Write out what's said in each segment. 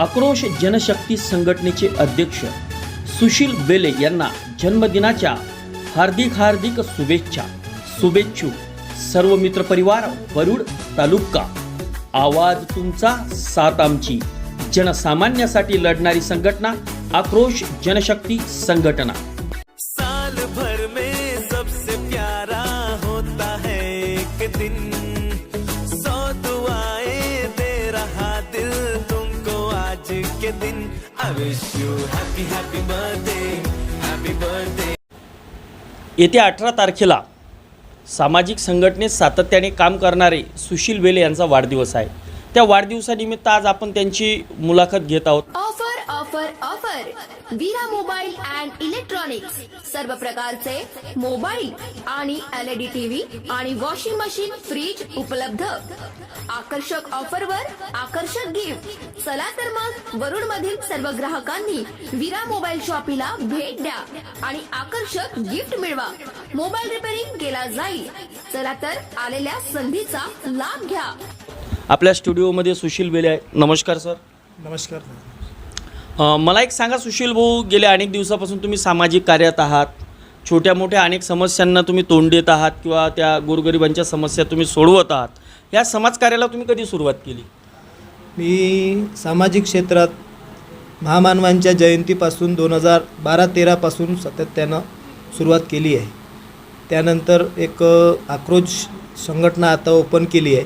आक्रोश जनशक्ती संघटनेचे अध्यक्ष सुशील बेले यांना जन्मदिनाच्या हार्दिक हार्दिक शुभेच्छा. शुभेच्छुक सर्व मित्रपरिवार वरुड तालुका. आवाज तुमचा साथ आमची. जनसामान्यासाठी लढणारी संघटना आक्रोश जनशक्ती संघटना. येत्या अठरा तारखेला सामाजिक संघटनेत सातत्याने काम करणारे सुशील बेले यांचा वाढदिवस आहे. त्या वाढदिवसानिमित्त आज आपण त्यांची मुलाखत घेत आहोत. Offer offer. Offer Veera mobile and electronics. सर्व प्रकारचे मोबाईल आणि एल ई डी टीव्ही आणि वॉशिंग मशीन फ्रीज उपलब्ध. आकर्षक ऑफरवर आकर्षक गिफ्ट. चला तर मग वरुड मधील सर्व ग्राहकांनी वीरा मोबाईल शॉपीला भेट द्या आणि आकर्षक गिफ्ट मिळवा. मोबाईल रिपेअरिंग केला जाईल. चला तर आलेल्या संधीचा लाभ घ्या. आपल्या स्टुडिओमध्ये सुशील बेले आहे. नमस्कार सर. नमस्कार मला एक सांगा सुशील भाऊ गेल्या अनेक दिवसापासून तुम्ही सामाजिक कार्यात आहात. छोट्या मोठ्या अनेक समस्यांना तुम्ही तोंड देत आहात किंवा त्या गोरगरिबांच्या समस्या तुम्ही सोडवत आहात. या समाजकार्याला तुम्ही कधी सुरुवात केली? मी सामाजिक क्षेत्रात महामानवांच्या जयंतीपासून दोन हजार बारा तेरापासून सातत्यानं सुरुवात केली आहे. त्यानंतर एक आक्रोश संघटना आता ओपन केली आहे.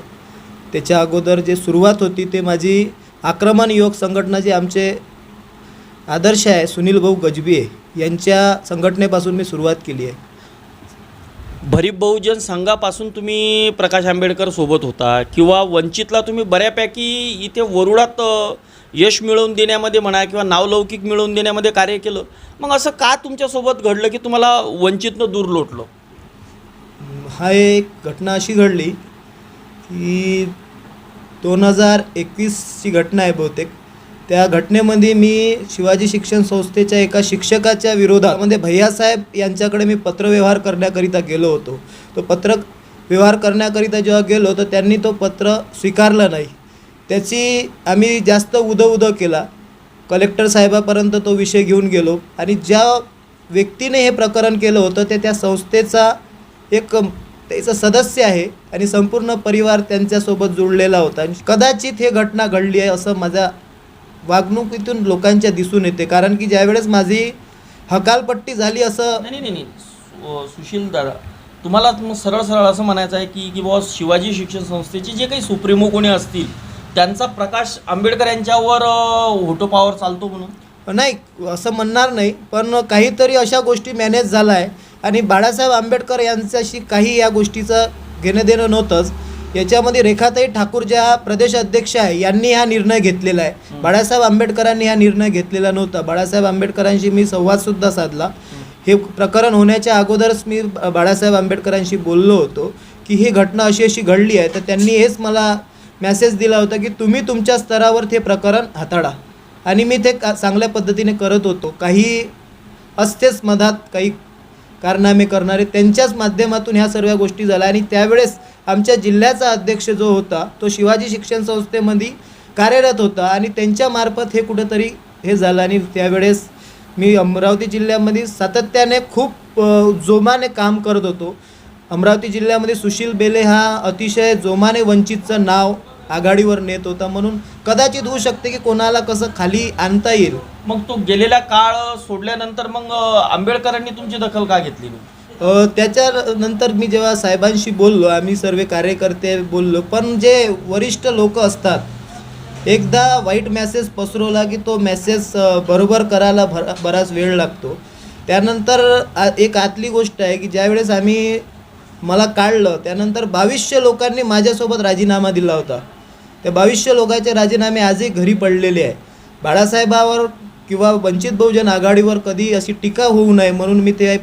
त्याच्या अगोदर जे सुरुवात होती ते माझी आक्रमण योग संघटना जे आमचे आदर्श आहे सुनील भाऊ गजबिये यांच्या संघटनेपासून मी सुरुवात केली आहे. भरीप बहुजन संघापासून तुम्ही प्रकाश आंबेडकर सोबत होता किंवा वंचितला तुम्ही बऱ्यापैकी इथे वरुडात यश मिळवून देण्यामध्ये म्हणा किंवा नावलौकिक मिळवून देण्यामध्ये कार्य केलं. मग असं का तुमच्यासोबत घडलं की तुम्हाला वंचितनं दूर लोटलं? हा एक घटना अशी घडली की दोन हजार एकवीसची घटना आहे बहुतेक. त्या घटनेमध्ये मी शिवाजी शिक्षण संस्थेच्या एका शिक्षकाच्या विरोधात म्हणजे भैयासाहेब यांच्याकडे मी पत्रव्यवहार करण्याकरिता गेलो होतो. तो पत्र व्यवहार करण्याकरिता जेव्हा गेलो तर त्यांनी तो पत्र स्वीकारलं नाही. त्याची आम्ही जास्त उदं उदं केला. कलेक्टर साहेबापर्यंत तो विषय घेऊन गेलो आणि ज्या व्यक्तीने हे प्रकरण केलं होतं ते त्या संस्थेचा एक त्याचा सदस्य आहे आणि संपूर्ण परिवार त्यांच्यासोबत जुळलेला होता. आणि कदाचित हे घटना घडली आहे असं माझ्या वागणुकीतून लोकांच्या दिसून येते. कारण की ज्यावेळेस माझी हकालपट्टी झाली असं नाही नाही नाही सु- सुशील दादा तुम्हाला मग सरळ सरळ असं म्हणायचं आहे की की बुवा शिवाजी शिक्षण संस्थेचे जे काही सुप्रीमो कोणी असतील त्यांचा प्रकाश आंबेडकर यांच्यावर होटो पॉवर चालतो म्हणून? नाही असं म्हणणार नाही पण काहीतरी अशा गोष्टी मॅनेज झाला आहे. आणि बाळासाहेब आंबेडकर यांच्याशी काही या गोष्टीचं घेणं देणं नव्हतंच. याच्यामध्ये रेखाताई ठाकूर ज्या प्रदेश अध्यक्ष आहे यांनी हा निर्णय घेतलेला आहे. बाळासाहेब आंबेडकरांनी हा निर्णय घेतलेला नव्हता. बाळासाहेब आंबेडकरांशी मी संवादसुद्धा साधला. हे प्रकरण होण्याच्या अगोदरच मी बाळासाहेब आंबेडकरांशी बोललो होतो की ही घटना अशी अशी घडली आहे. तर त्यांनी हेच मला मेसेज दिला होता की तुम्ही तुमच्या स्तरावर ते प्रकरण हाताळा. आणि मी ते का चांगल्या पद्धतीने करत होतो. काही असतेच मधात काही कारनामे करणारे त्यांच्याच माध्यमातून ह्या सर्व गोष्टी झाल्या. आणि त्यावेळेस आमच्या जिल्ह्याचा अध्यक्ष जो होता तो शिवाजी शिक्षण संस्थेमध्ये कार्यरत होता. आणि त्यांच्यामार्फत हे कुठंतरी हे झालं. आणि त्यावेळेस मी अमरावती जिल्ह्यामध्ये सातत्याने खूप जोमाने काम करत होतो. अमरावती जिल्ह्यामध्ये सुशील बेले हा अतिशय जोमाने वंचितचं नाव आघाडीवर नेत होता म्हणून कदाचित होऊ शकते की कोणाला कसं खाली आणता येईल. मग तो गेलेला काळ सोडल्यानंतर मग आंबेडकरांनी तुमची दखल का घेतली त्याच्यानंतर मी जेव्हा साहेबांशी बोललो आम्ही सर्व कार्यकर्ते बोललो पण जे वरिष्ठ लोक असतात एकदा वाईट मेसेज पसरवला की तो मेसेज बरोबर करायला भर बराच वेळ लागतो. त्यानंतर एक आतली गोष्ट आहे की ज्यावेळेस आम्ही मला काढलं त्यानंतर बावीसशे लोकांनी माझ्यासोबत राजीनामा दिला होता. त्या बावीसशे लोकांचे राजीनामे आजही घरी पडलेले आहे. बाळासाहेबावर किंवा वंचित बहुजन आघाडीवर कधी अशी टीका होऊ नये म्हणून मी ते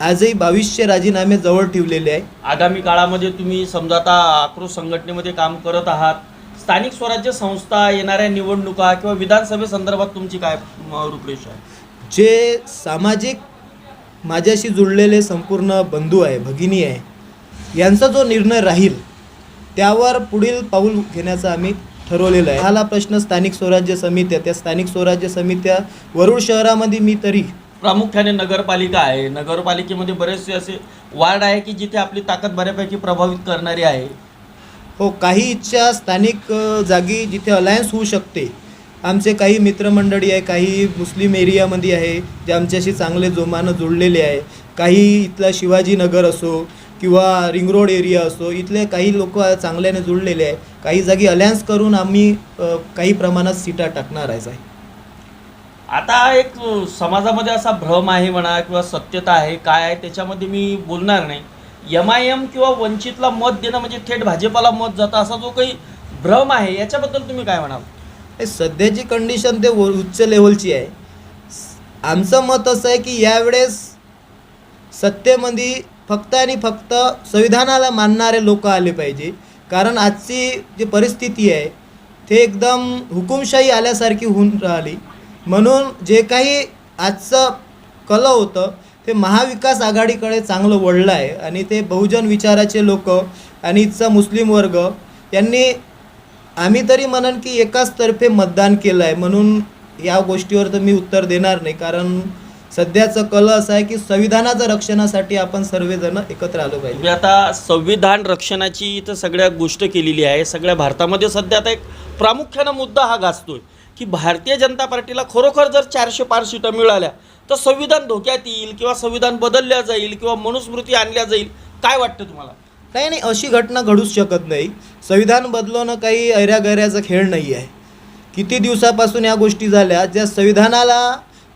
आजही बावीसशे राजीनामे जवळ ठेवलेले आहे. आगामी काळामध्ये तुम्ही समजा आता आक्रोश संघटनेमध्ये काम करत आहात स्थानिक स्वराज्य संस्था येणाऱ्या निवडणुका किंवा विधानसभेसंदर्भात तुमची काय रूपरेषा आहे? जे सामाजिक माझ्याशी जुळलेले संपूर्ण बंधू आहे भगिनी आहे यांचा जो निर्णय राहील त्यावर पुढील पाऊल घेण्याचा आम्ही ठरवलेलं आहे. हाला प्रश्न स्थानिक स्वराज्य समित्या त्या स्थानिक स्वराज्य समित्या वरुड शहरामध्ये मी तरी प्रामुख्याने नगरपालिका आहे. नगरपालिकेमध्ये बरेचसे असे वार्ड आहे की जिथे आपली ताकद बऱ्यापैकी प्रभावित करणारी आहे. हो काही इच्छा स्थानिक जागी जिथे अलायन्स होऊ शकते. आमचे काही मित्रमंडळी आहे काही मुस्लिम एरियामध्ये आहे जे आमच्याशी चांगले जोमानं जुळलेले आहे. काही इथला शिवाजीनगर असो किंवा रिंग रोड एरिया असो इथले काही लोक चांगल्याने जुळलेले आहे काही जागी अलायन्स करून आम्ही काही प्रमाणात सीटा टाकणार आहे आता एक समाजामध्ये असा भ्रम आहे म्हणा किंवा सत्यता आहे काय आहे त्याच्यामध्ये मी बोलणार नाही. एम आय एम किंवा वंचितला मत देणं म्हणजे थेट भाजपाला मत जातं असा जो काही भ्रम आहे याच्याबद्दल तुम्ही काय म्हणाल? हे सध्याची कंडिशन ते उच्च लेवलची आहे. आमचं मत असं आहे की यावेळेस सत्तेमध्ये फक्त आणि फक्त संविधानाला मानणारे लोक आले पाहिजे. कारण आजची जी परिस्थिती आहे ते एकदम हुकुमशाही आल्यासारखी होऊन राहिली. म्हणून जे काही आजचं कलं होतं ते महाविकास आघाडीकडे चांगलं वळलं आहे. आणि ते बहुजन विचाराचे लोक आणि इथचा मुस्लिम वर्ग यांनी आम्ही तरी म्हणन की एकाच तर्फे मतदान केलं आहे म्हणून या गोष्टीवर तर मी उत्तर देणार नाही. कारण सध्याचं कल असं आहे की संविधानाच्या रक्षणासाठी आपण सर्वजण एकत्र आलो पाहिजे. आता संविधान रक्षणाची इथं सगळ्या गोष्ट केलेली आहे. सगळ्या भारतामध्ये सध्या आता एक प्रामुख्यानं मुद्दा हा गाजतोय की भारतीय जनता पार्टीला खरोखर जर चारशे पार सीटं मिळाल्या तर संविधान धोक्यात येईल किंवा संविधान बदलल्या जाईल किंवा मनुस्मृती आणल्या जाईल. काय वाटतं तुम्हाला? नाही नाही अशी घटना घडूच शकत नाही. संविधान बदलवणं काही ऐऱ्यागैऱ्याचा खेळ नाही आहे किती दिवसापासून या गोष्टी झाल्या ज्या संविधानाला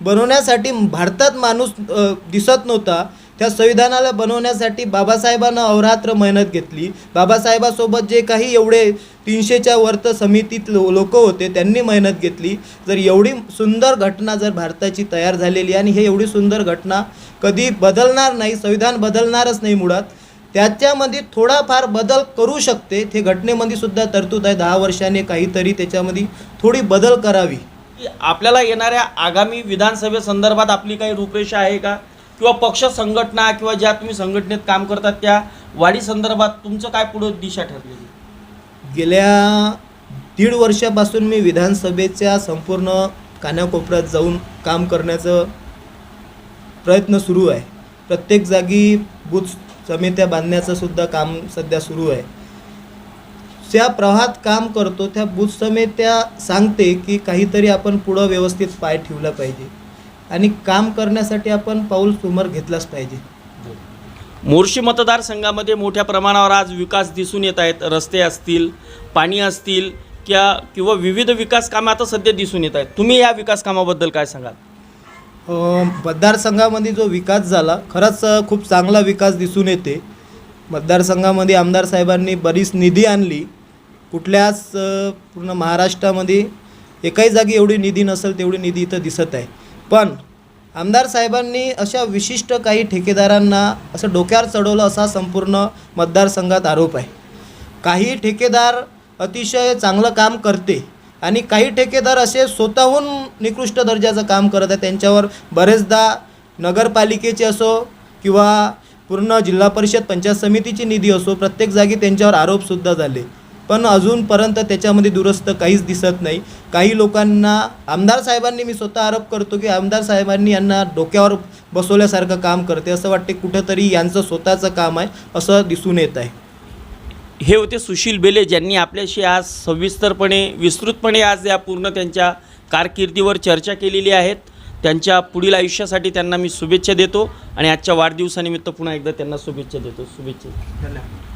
बनवण्यासाठी भारतात माणूस दिसत नव्हता. त्या संविधानाला बनवण्यासाठी बाबासाहेबांना अवरात्र मेहनत घेतली. बाबासाहेबासोबत जे काही एवढे तीनशेच्या वर्त समितीत लो लोक होते त्यांनी मेहनत घेतली. जर एवढी सुंदर घटना जर भारताची तयार झालेली आणि हे एवढी सुंदर घटना कधी बदलणार नाही संविधान बदलणारच नाही मुळात त्याच्यामध्ये थोडाफार बदल करू शकते. ते घटनेमध्ये सुद्धा तरतूद आहे. दहा वर्षाने काहीतरी त्याच्यामध्ये थोडी बदल करावी. की आपल्याला येणाऱ्या आगामी विधानसभेसंदर्भात आपली काही रूपरेषा आहे का? किंवा पक्ष संघटना किंवा ज्या तुम्ही संघटनेत काम करतात त्या वाढी संदर्भात तुमचं काय पुढं दिशा ठरलेली? गेल्या दीड वर्षापासून मी विधानसभेच्या संपूर्ण कानाकोपऱ्यात जाऊन काम करण्याचं प्रयत्न सुरू आहे. प्रत्येक जागी बूथ समित्या बांधण्याचं सुद्धा काम सध्या सुरू आहे. त्या प्रवाहात काम करतो त्या बूथ समित्या सांगते की काहीतरी आपण पुढं व्यवस्थित पाय ठेवला पाहिजे. आणि काम करण्यासाठी आपण पाऊल समोर घेतलाच पाहिजे. मोर्शी मतदारसंघामध्ये मोठ्या प्रमाणावर आज विकास दिसून येत आहेत. रस्ते असतील पाणी असतील किंवा किंवा विविध विकास कामं आता सध्या दिसून येत आहेत. तुम्ही या विकास कामाबद्दल काय सांगाल? मतदारसंघामध्ये जो विकास झाला खरंच खूप चांगला विकास दिसून येते. मतदारसंघामध्ये आमदार साहेबांनी बरीच निधी आणली. कुठल्याच पूर्ण महाराष्ट्रामध्ये एकाही जागी एवढी निधी नसेल तेवढी निधी इथं दिसत आहे. पण आमदार साहेबांनी अशा विशिष्ट काही ठेकेदारांना असं डोक्यावर चढवलं असा संपूर्ण मतदारसंघात आरोप आहे. काही ठेकेदार अतिशय चांगलं काम करते आणि काही ठेकेदार असे स्वतःहून निकृष्ट दर्जाचं काम करत आहे त्यांच्यावर बरेचदा नगरपालिकेचे असो किंवा पूर्ण जिल्हा परिषद पंचायत समितीची निधी असो प्रत्येक जागी त्यांच्यावर आरोपसुद्धा झाले. पण अजूनपर्यंत त्याच्यामध्ये दुरुस्त काहीच दिसत नाही. काही लोकांना आमदार साहेबांनी मी स्वतः आरोप करतो की आमदार साहेबांनी यांना डोक्यावर बसवल्यासारखं काम करते. असं वाटते कुठंतरी यांचं स्वतःचं काम आहे असं दिसून येत आहे. हे होते सुशील बेले ज्यांनी आपल्याशी आज सविस्तरपणे विस्तृतपणे आज या पूर्ण त्यांच्या कारकिर्दीवर चर्चा केलेली आहेत. त्यांच्या पुढील आयुष्यासाठी त्यांना मी शुभेच्छा देतो आणि आजच्या वाढदिवसानिमित्त पुन्हा एकदा त्यांना शुभेच्छा देतो. शुभेच्छा. धन्यवाद.